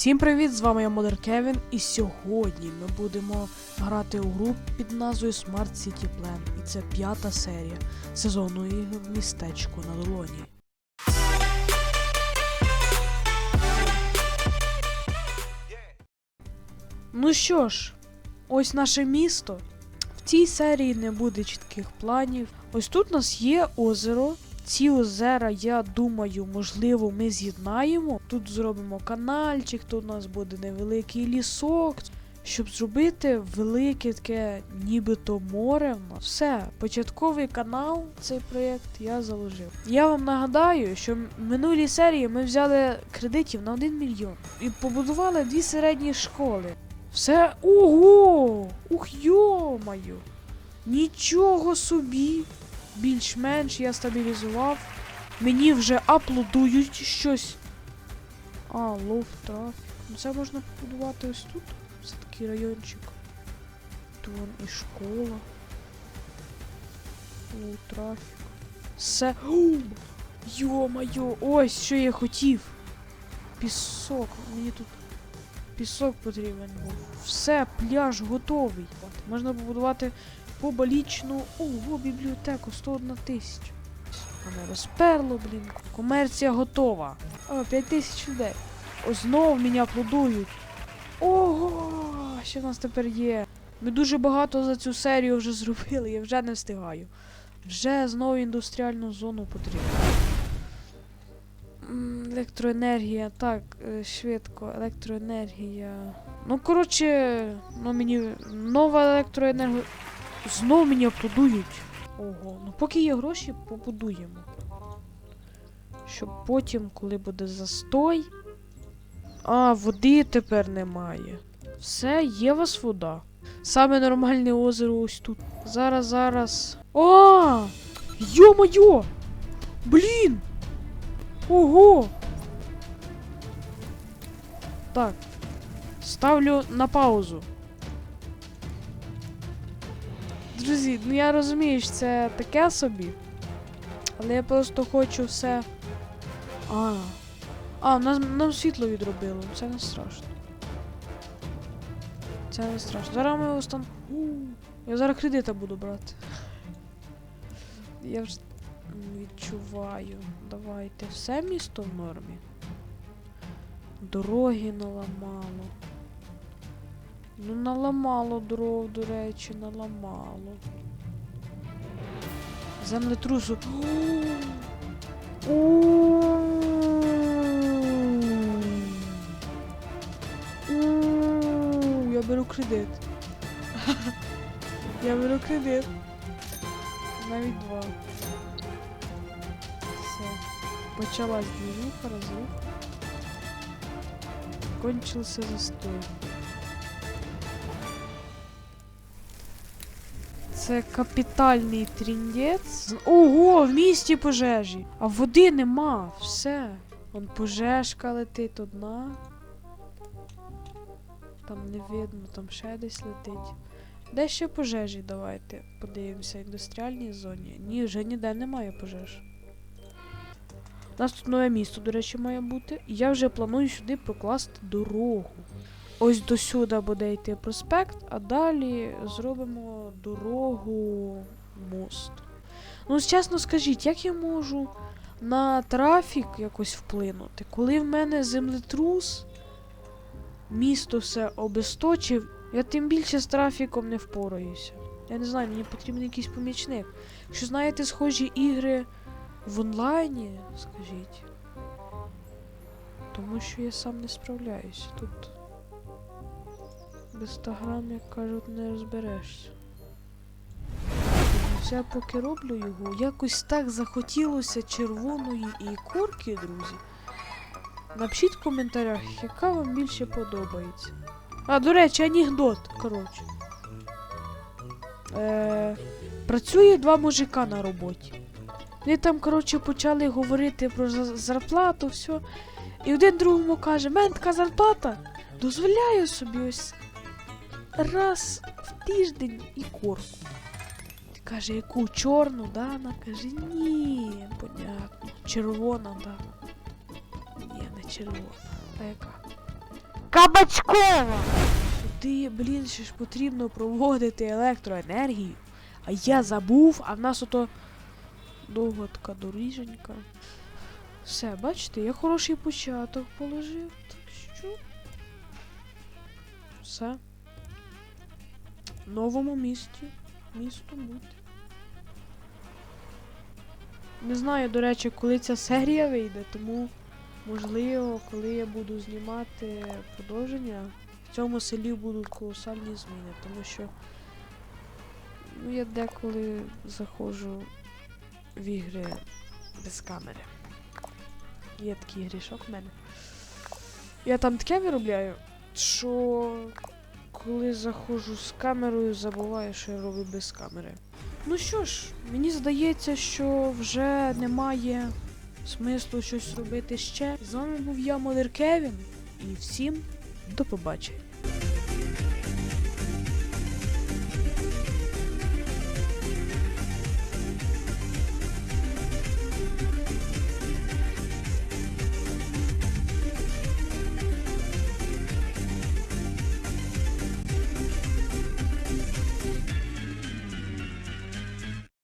Всім привіт! З вами я Модер Кевін, і сьогодні ми будемо грати у гру під назвою Smart City Plan. І це п'ята серія сезону ігор містечко на долоні. Ну що ж, ось наше місто. В цій серії не буде чітких планів. Ось тут у нас є озеро. Ці озера, я думаю, можливо, ми з'єднаємо. Тут зробимо канальчик, тут у нас буде невеликий лісок. Щоб зробити велике таке нібито море в нас. Все, початковий канал, цей проєкт я заложив. Я вам нагадаю, що в минулій серії ми взяли кредитів на 1 мільйон і побудували дві середні школи. Все. Ого! Ух йомаю! Нічого собі! Більш-менш я стабілізував. Мені вже аплодують щось. А, лов трафік. Ну це можна побудувати ось тут. Це такий райончик. Тут вон і школа. Лов трафік. Все. Йо-моє, ось що я хотів. Пісок. Мені тут пісок потрібен був. Все, пляж готовий. От, Можна побудувати побалічну. Ого, бібліотеку 101 тисяча. Мене розперло, блін. Комерція готова. О, 5 тисяч людей. О, знов мене аплодують. Ого! Що в нас тепер є? Ми дуже багато за цю серію вже зробили, я вже не встигаю. Вже знову індустріальну зону потрібно. Електроенергія, так, е, швидко, електроенергія. Ну, коротше, ну мені нова електроенергія. Знов мені аплодують. Ого, ну поки є гроші, побудуємо. Щоб потім, коли буде застой. А, води тепер немає. Все, є у вас вода. Саме нормальне озеро ось тут. Зараз, зараз. А! Йо-моє! Блін! Ого! Так. Ставлю на паузу. Друзі, ну я розумію, що це таке собі. Але я просто хочу все. А. А, нам, нам світло відробило. Це не страшно. Це не страшно. Зараз ми устан. Я зараз кредита буду брати. Я вже відчуваю. Давайте. Все місто в нормі. Дороги наламало. Ну, наламало дров, до речі, наламало. Землетрусу. У, Я беру кредит. Я беру кредит. Навіть два. Все. Почалась движуха, разруха. Кончился застой. Це капітальний тріндець. Ого, в місті пожежі. А води нема. Все. Вон пожежка летить одна. Там не видно, там ще десь летить. Де ще пожежі? Давайте подивимося. Індустріальній зоні. Ні, вже ніде немає пожеж. У нас тут нове місто, до речі, має бути. І я вже планую сюди прокласти дорогу. Ось до сюди буде йти проспект, а далі зробимо дорогу мост. Ну, чесно скажіть, як я можу на трафік якось вплинути? Коли в мене землетрус, місто все обесточив, я тим більше з трафіком не впораюся. Я не знаю, мені потрібен якийсь помічник. Якщо знаєте схожі ігри в онлайні, скажіть. Тому що я сам не справляюся тут. Без 100 грам, як кажуть, не розберешся. Я поки роблю його, якось так захотілося червоної ікорки, друзі. Напишіть в коментарях, яка вам більше подобається. А, до речі, анекдот, коротше. Е, працює два мужика на роботі. Вони там, коротше, почали говорити про зарплату, все. І один другому каже, мен така зарплата дозволяю собі ось раз в тиждень і корку. Ти каже, яку чорну, да? Вона каже, ні, понятно. Червона, да. Ні, не червона. А яка? Кабачкова! Сюди, блін, ще ж потрібно проводити електроенергію. А я забув, а в нас ото довго така доріженька. Все, бачите, я хороший початок положив. Так що. Все. Новому місті. Місто бути. Не знаю, до речі, коли ця серія вийде, тому можливо, коли я буду знімати продовження, в цьому селі будуть колосальні зміни, тому що ну, я деколи заходжу в ігри без камери. Є такий грішок в мене. Я там таке виробляю, що коли заходжу з камерою, забуваю, що я роблю без камери. Ну що ж, мені здається, що вже немає смислу щось робити ще. З вами був я, Модер Кевін, і всім до побачення.